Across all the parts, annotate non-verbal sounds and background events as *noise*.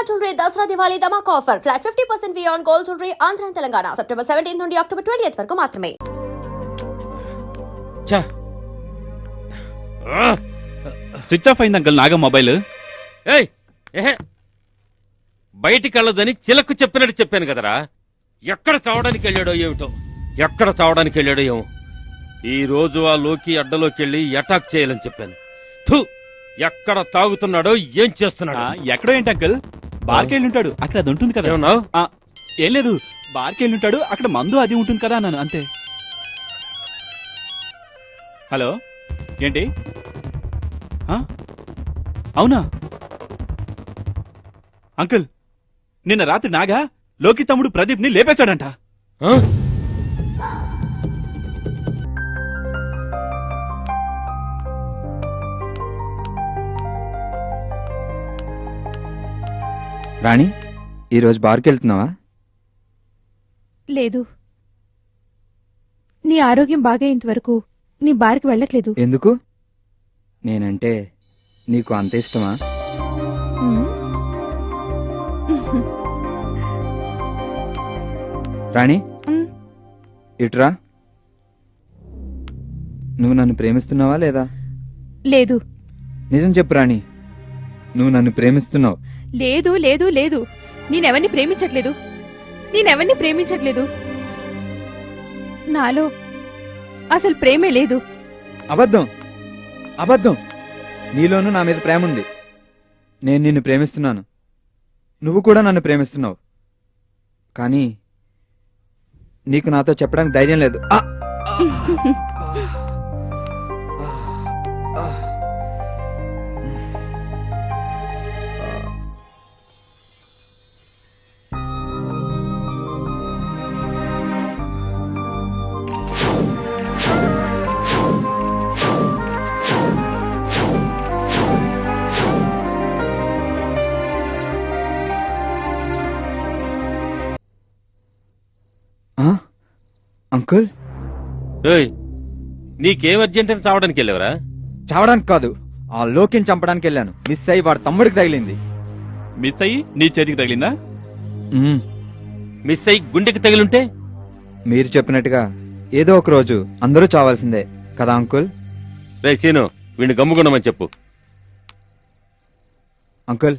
అమ్మా jewellery Dasara Diwali ధమాక్ offer. Flat fifty percent on gold jewellery Andhra Telangana. September seventeen నుండి October twenty వరకు మాత్రమే! Switch off అయింది uncle Naga mobile. ఏయ్ ఏహే. బయటికి వెళ్ళొద్దని చిలకు చెప్పినట్టు చెప్పాను కదరా. ఎక్కడ చావడానికి వెళ్ళాడో ఏమిటో. ఎక్కడ చావడానికి వెళ్ళాడో ఏమో. ఈ రోజు ఆ లోకి అడ్డలోకి వెళ్ళి అటాక్ చేయాలని చెప్పాను. థు ఎక్కడ తాగుతున్నాడో ఏం చేస్తున్నాడో? ఎక్కడో ఏంటి అంకల్? బార్కి వెళ్ళి ఉంటాడు. అక్కడ అది ఉంటుంది కదా. ఏమన్నావు? ఆ, ఏం లేదు. బార్కి వెళ్ళి ఉంటాడు. అక్కడ మందు అది ఉంటుంది కదా అన్నాను అంతే. హలో? ఏంటి? ఆ? అవునా? అంకుల్ నిన్న రాత్రి నాగా లోకి తమ్ముడు ప్రదీప్ని లేపేశాడంట. ఆ? రాణి ఈరోజు బార్కి వెళ్తున్నావా? లేదు. నీ ఆరోగ్యం బాగయ్యేంత వరకు నీ బార్కి వెళ్ళట్లేదు. ఎందుకు? నేనంటే నీకు అంత ఇష్టమా? రాణి? ఉమ్, ఇట్రా. నువ్వు నన్ను ప్రేమిస్తున్నావా లేదా? లేదు. నిజం చెప్పు రాణి. నువ్వు నన్ను ప్రేమిస్తున్నావు. లేదు లేదు లేదు. నేనెవరిని ప్రేమించట్లేదు. నేనెవరిని ప్రేమించట్లేదు. నాలో అసలు ప్రేమే లేదు. అబద్ధం. అబద్ధం. నీలోనూ నా మీద ప్రేమ ఉంది నేను నిన్ను ప్రేమిస్తున్నాను. నువ్వు కూడా నన్ను ప్రేమిస్తున్నావు. కానీ నీకు నాతో చెప్పడానికి ధైర్యం లేదు. *laughs* అంకుల్? ఏయ్ నీకేం అర్జెంట్ అని చావడానికి వెళ్ళావరా? చావడానికి కాదు ఆ లోకిని చంపడానికి వెళ్ళాను. మిస్ అయ్యి వాడు తమ్ముడికి తగిలింది. మిస్ అయ్యి నీ చేతికి తగిలిందా? మ్మ్. మిస్ అయ్యి గుండెకి తగిలుంటే? మీరు చెప్పినట్టుగా ఏదో ఒక రోజు అందరూ చావాల్సిందే. కదా అంకుల్? రే సీను వీడిని గమ్ముకుండమని చెప్పు. అంకుల్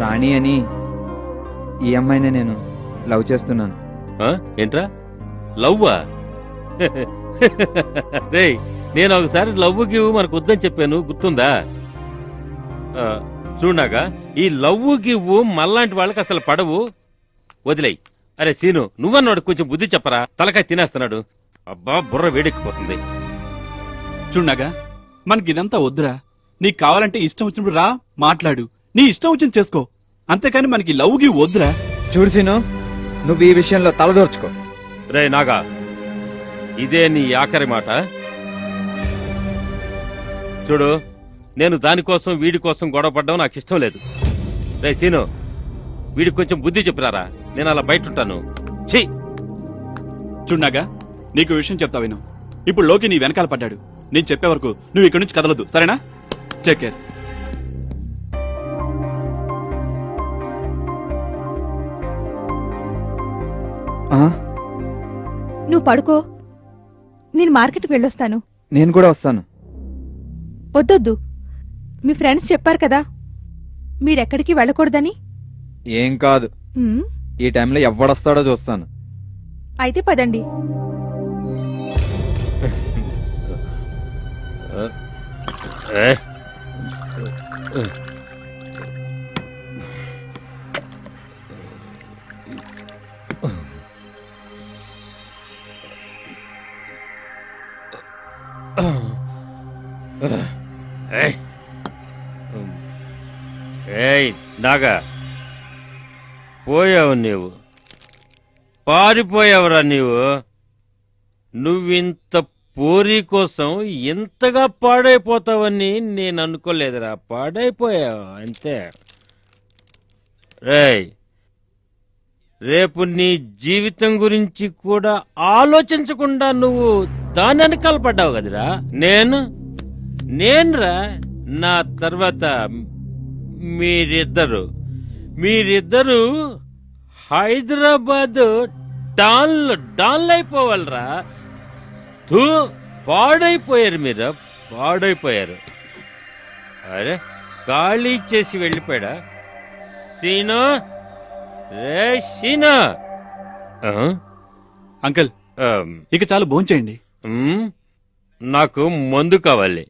రాణి అని ఈ అమ్మాయిని నేను లవ్ చేస్తున్నాను. ఆ? ఏంట్రా? లవ్వా? రే నేను ఒకసారి లవ్ గివ్ మనకు వద్దని చెప్పాను గుర్తుందా? ఆ, చూడనాగా ఈ లవ్ గివ్ మళ్ళాంటి వాళ్ళకి అసలు పడవు. వదిలేయ్. అరే సీను నువ్వన్నాడు కొంచెం బుద్ధి చెప్పరా? తలకాయ తినేస్తున్నాడు. అబ్బా బుర్ర వేడెక్కిపోతుంది. చూడనాగా మనకి ఇదంతా వద్దురా. నీకు కావాలంటే ఇష్టం వచ్చినప్పుడు రా మాట్లాడు. నీ ఇష్టం వచ్చింది చేసుకో. అంతేకాని మనకి లవ్కి వద్దురా. చూడు సీను నువ్వు ఈ విషయంలో తలదోర్చుకో రే నాగా ఇదే నీ ఆఖరి మాట? చూడు నేను దానికోసం వీడి కోసం గొడవ పడ్డం నాకు ఇష్టం లేదు. రే సీను వీడికి కొంచెం బుద్ధి చెప్పినారా నేను అలా బయట ఉంటాను ఛీ చూడనాగా నీకు విషయం చెప్తా విను. ఇప్పుడు లోకి నీ వెనకాల పడ్డాడు. నేను చెప్పే వరకు నువ్వు ఇక్కడి నుంచి కదలదు సరేనా? చెక్ కేర్ ఆ? నువ్వు పడుకో. నేను మార్కెట్కి వెళ్ళొస్తాను. నేను కూడా వస్తాను. వద్దొద్దు. మీ ఫ్రెండ్స్ చెప్పారు కదా మీరెక్కడికి వెళ్ళకూడదని? ఏం కాదు. ఉమ్, ఈ టైంలో ఎవడొస్తాడో చూస్తాను. అయితే పదండి. ఏయ్. ఏయ్ నాగా. పోయావు నీవు. పారిపోయావురా నీవు. నువ్వింత పోరీ కోసం ఇంతగా పాడైపోతావని నేను అనుకోలేదురా. పాడైపోయావు అంతే. రేయ్ రేపు నీ జీవితం గురించి కూడా ఆలోచించకుండా నువ్వు దాని వెనకాల పడ్డావు కదరా? నేను? నేనురా? నా తర్వాత మీరిద్దరు. మీరిద్దరు హైదరాబాద్ డాన్లు డాన్లు అయిపోవాలరా తూ పాడైపోయారు మీరు. పాడైపోయారు. అరే ఖాళీ చేసి వెళ్ళిపోయాడా? సీను? రే సీను? అంకుల్ ఇక చాలు భోంచేయండి. నాకు మందు కావాలి.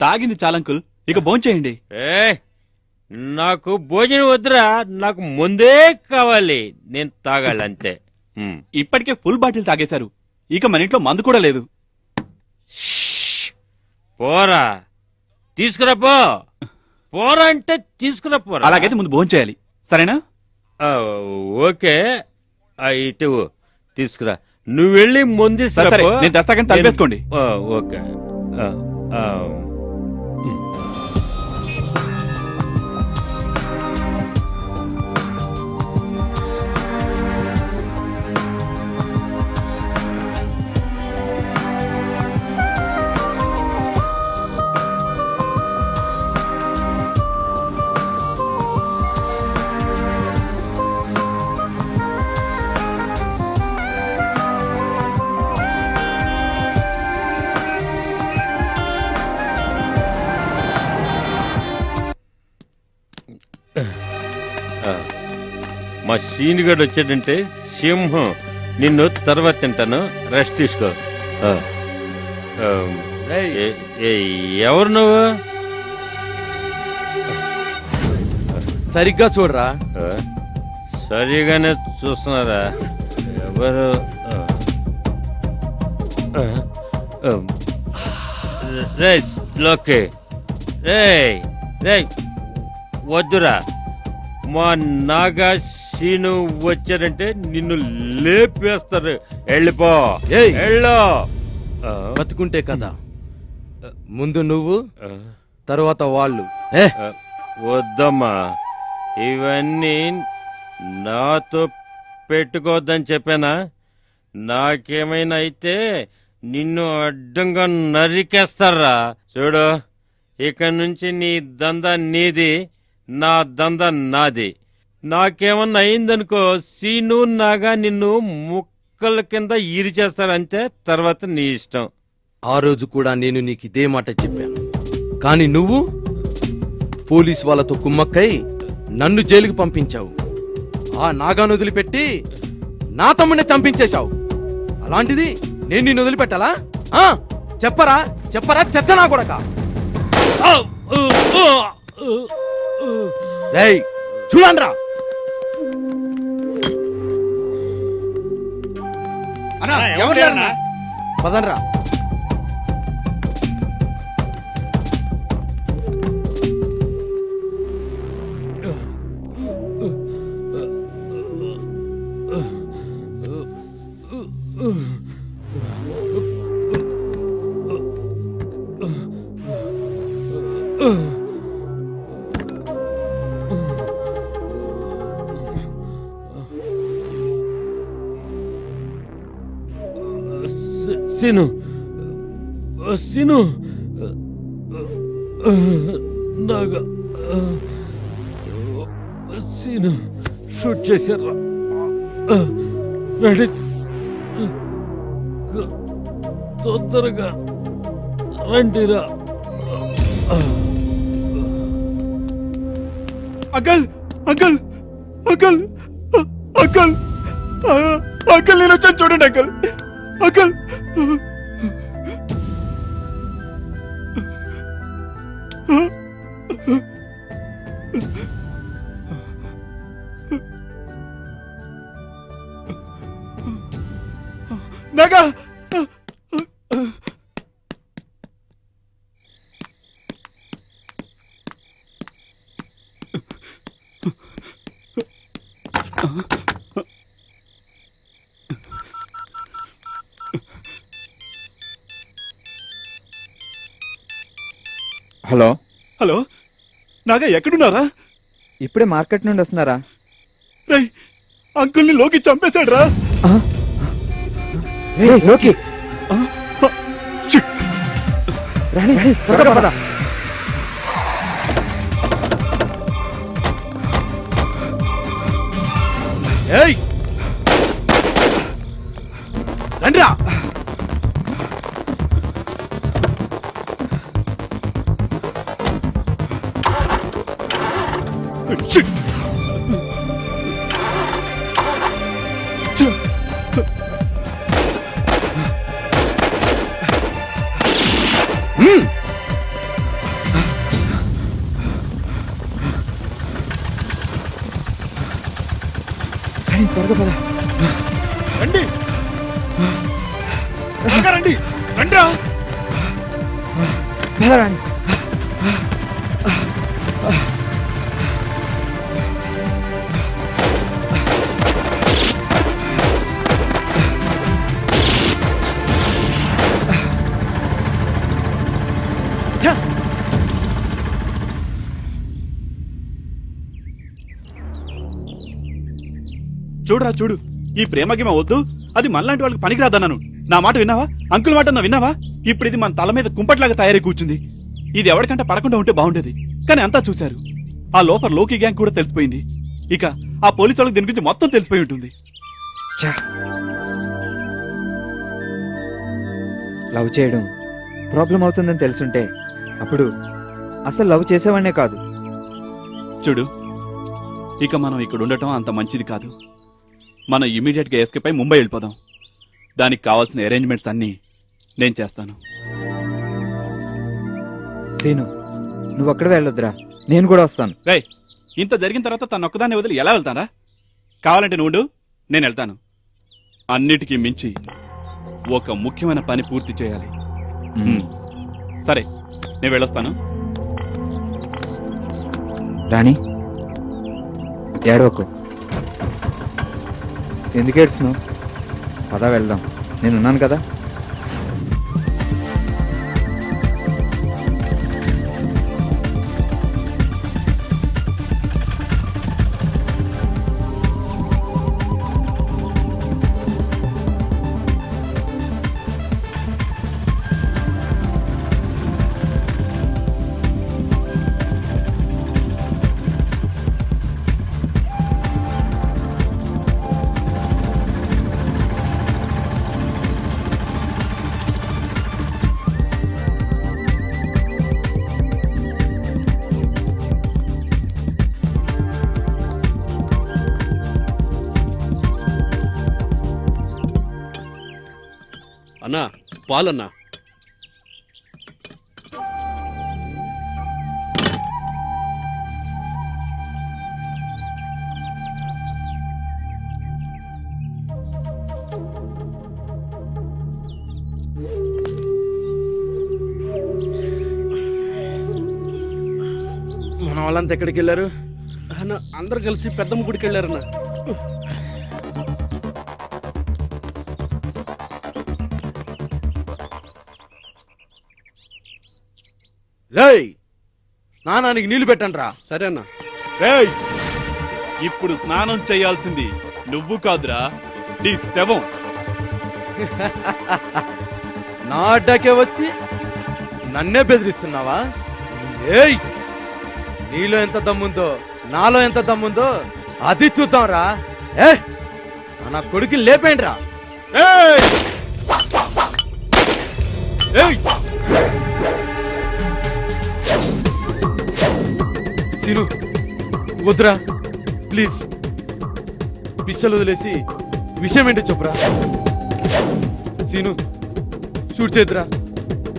తాగింది చాలు అంకుల్ ఇక భోంచేయండి. ఏ నాకు భోజనం వద్దురా నాకు ముందే కావాలి. నేను తాగాలి అంతే. ఇప్పటికే ఫుల్ బాటిల్ తాగేశారు. ఇక మన ఇంట్లో మందు కూడా లేదు! పోరా. తీసుకురా పో. పోరా అంటే తీసుకురా పోరా. అలాగైతే ముందు భోంచేయాలి సరేనా? ఆ, ఓకే. ఆ, ఇటు తీసుకురా. నువ్వు వెళ్ళి ముందు సరే, నేను తెస్తా కానీ తలిపేసుకోండి. ఓకే. సీనిగాడు వచ్చాడంటే సింహం నిన్ను తర్వాత తింటాను. రెస్ట్ తీసుకో. ఎవరు నువ్వు? సరిగ్గా చూడరా. సరిగానే చూస్తున్నారా? ఎవరు. రే లోకే. రే రే వద్దురా. మా నాగా సీను వచ్చారంటే నిన్ను లేపేస్తారు. వెళ్ళిపో. ఏయ్! వెళ్ళు. ఆ, బతుకుంటే కదా. ముందు నువ్వు. తరువాత వాళ్ళు. ఏ? వద్దమ్మా. ఇవన్నీ నాతో పెట్టుకోవద్దని చెప్పానా? నాకేమైనా అయితే నిన్ను అడ్డంగా నరికేస్తారా? చూడు ఇక నుంచి నీ దంద నీది నా దంద నాది. నాకేమన్నా అయిందనుకో సీను నాగా నిన్ను ముక్కల కింద ఈరిచేస్తారంతే తర్వాత నీ ఇష్టం. ఆ రోజు కూడా నేను నీకు ఇదే మాట చెప్పాను. కానీ నువ్వు పోలీస్ వాళ్ళతో కుమ్మక్కై నన్ను జైలుకి పంపించావు. ఆ నాగాను వదిలిపెట్టి నా తమ్ముడిని చంపించేశావు. అలాంటిది నేను నిన్ను వదిలిపెట్టాలా? ఆ చెప్పరా చెప్పరా చెత్తనా కొడక. రేయ్ చూడండ్రా. అన్నా, ఎవరు లేరన్నా? పదండ్రా సీను సీను నాగా సీను షూట్ చేశారు రెడీ తొందరగా రండిరా. అంకల్! అంకల్! అంకల్! అంకల్! ఆ, అంకల్ నేను వచ్చాను చూడండి uncle. Uncle! Naga hello. Hello Naga ఎక్కడున్నారా? ఇప్పుడే మార్కెట్ నుండి వస్తున్నారా? రై అంకుల్ని లోకి చంపేశాడు రా లోకి. రాణి రండిరా. త్వరగా పద. రండి. త్వరగా రండి. రండిరా. చూడురా చూడు. ఈ ప్రేమకి వద్దు. అది మనలాంటి వాళ్ళకి పనికిరాదన్నాను. నా మాట విన్నావా? అంకుల్ మాట అన్నా విన్నావా? ఇప్పుడు ఇది మన తల మీద కుంపట్లాగా తయారై కూర్చుంది. ఇది ఎవరికంటే పడకుండా ఉంటే బాగుండేది. కానీ అంతా చూశారు. ఆ లోపల లోకి గ్యాంగ్ కూడా తెలిసిపోయింది. ఇక ఆ పోలీసు వాళ్ళకి దీని గురించి మొత్తం తెలిసిపోయి ఉంటుంది. లవ్ చేయడం ప్రాబ్లం అవుతుందని తెలుసుంటే అప్పుడు అసలు లవ్ చేసేవాడినే కాదు. చూడు ఇక మనం ఇక్కడ ఉండటం అంత మంచిది కాదు. మనం ఇమీడియట్గా ఎస్కేప్ అయి ముంబై వెళ్ళిపోదాం. దానికి కావాల్సిన అరేంజ్మెంట్స్ అన్నీ నేను చేస్తాను. సీను నువ్వు అక్కడ వెళ్ళొద్దురా. నేను కూడా వస్తాను. రేయ్ ఇంత జరిగిన తర్వాత తన ఒక్కదాన్ని వదిలి ఎలా వెళ్తారా కావాలంటే నువ్వు నేను వెళ్తాను. అన్నిటికీ మించి ఒక ముఖ్యమైన పని పూర్తి చేయాలి. సరే నేను వెళ్ళొస్తాను. రాణి ఏడవకు. ఎందుకు ఏడుస్తున్నావు? పదా వెళ్దాం. నేనున్నాను కదా. అన్నా పాలన్నా. మన వాళ్ళంతా ఎక్కడికి వెళ్ళారు అన్న అందరు కలిసి పెద్దమ్మ గుడికి వెళ్ళారన్నా రేయ్ స్నానానికి నీళ్ళు పెట్టండి రా సరే అన్నా. రేయ్ ఇప్పుడు స్నానం చేయాల్సింది నువ్వు కాదురా నీ శవం. *laughs* నా అడ్డాకే వచ్చి నన్నే బెదిరిస్తున్నావా? ఏయ్ నీలో ఎంత దమ్ముందో నాలో ఎంత దమ్ముందో అది చూద్దాంరా. ఏ నా కొడుకు లేపేండి రా ఏయ్! ఏయ్! సీను వద్దురా ప్లీజ్ పిచ్చలు వదిలేసి విషయం ఏంటో చెప్పురా సీను షూట్ చేద్దురా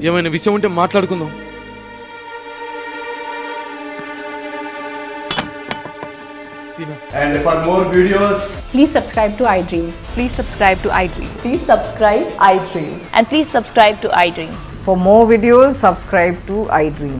ఏమైనా విషయం ఉంటే మాట్లాడుకుందాం Seenu And for more videos, Please subscribe to iDream. Please subscribe to iDream. Please subscribe iDream. And please subscribe to iDream. For more videos, subscribe to iDream.